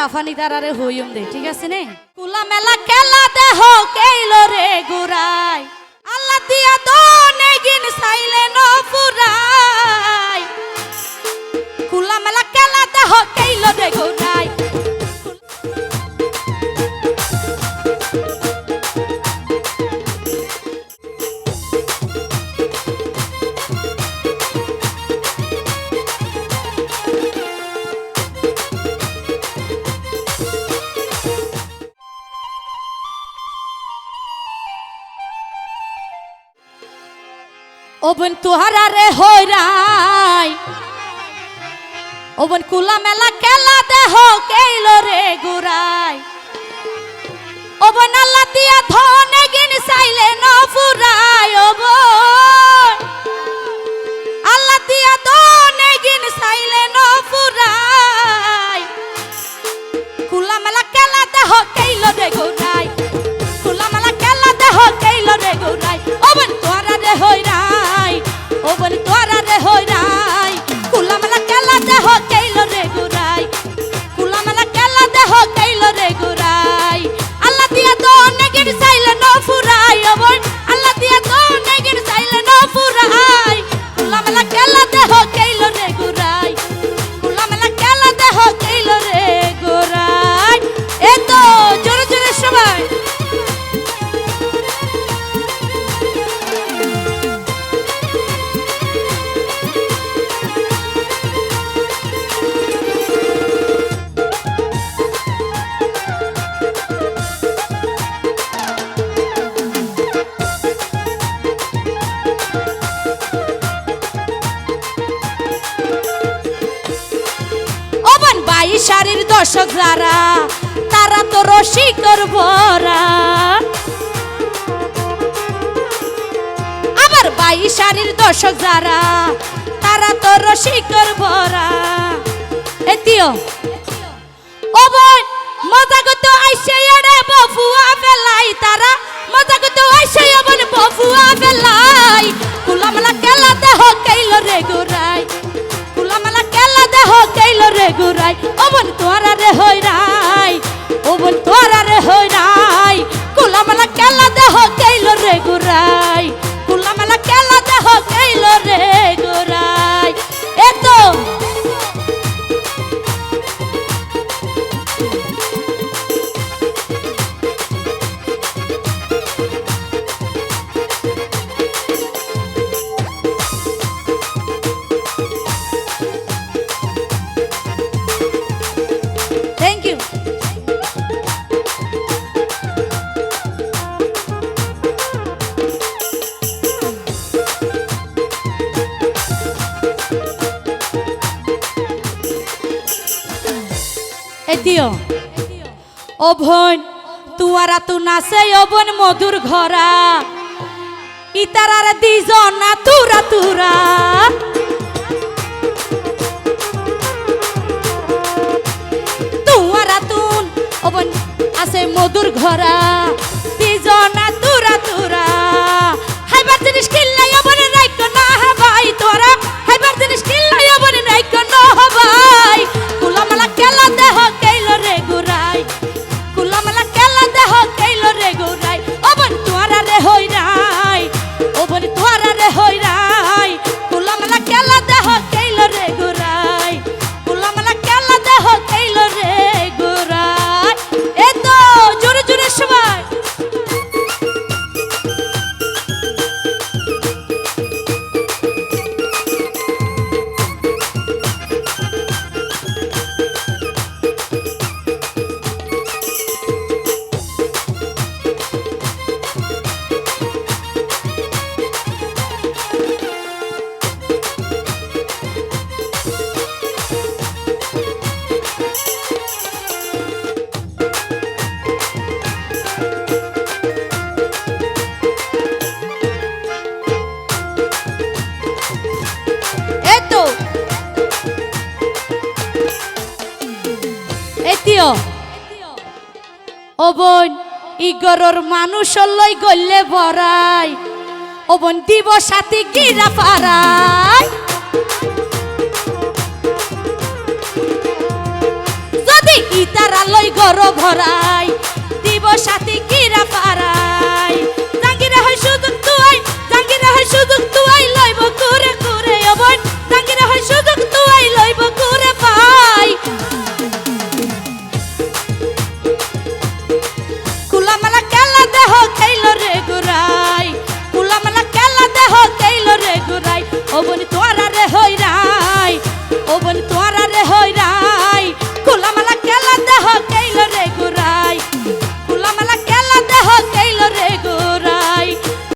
রাফানি তারারে হইম দে, ঠিক আছে নে? কুলা মেলা খেলা দেহ কেইল রে গুরাই আল্লাহ দিয়া দনে গিন সাইলে ন ফুরাই। ওবন তুহারা রে হইরাই। ওবন কুলা মেলা কেলা দেহ কেইল রে গুরাই ওবন আল্লাহ দিয়া ধনে গিন চাইলে ন ফুরাই। শাড়ির দর্শক যারা, তারা তো রসিকর ভরা আবার বাই সারির দর্শক যারা, তারা তো রসিকর ভরা এতিও ও ও বোন তোরা রে হই রাই ও বোন তোরা এতিও ও বোন তুয়ারা তু নাচে ও বোন মধুর ঘরা। ইতারার দিজন না তুরা তুরা। তুয়ারা তুন ও বোন আছে মধুর ঘরা। দিজনা তুরা তুরা। হাইবার জিনিস কিল্লাই এতিও ও বোন, ইগরর মানুষ লই গল্লে ভরাই। ও বোন দিব সাথে গিরা পারাই যদি ইতারা লই গর ভরাই দিব সাথে কিরা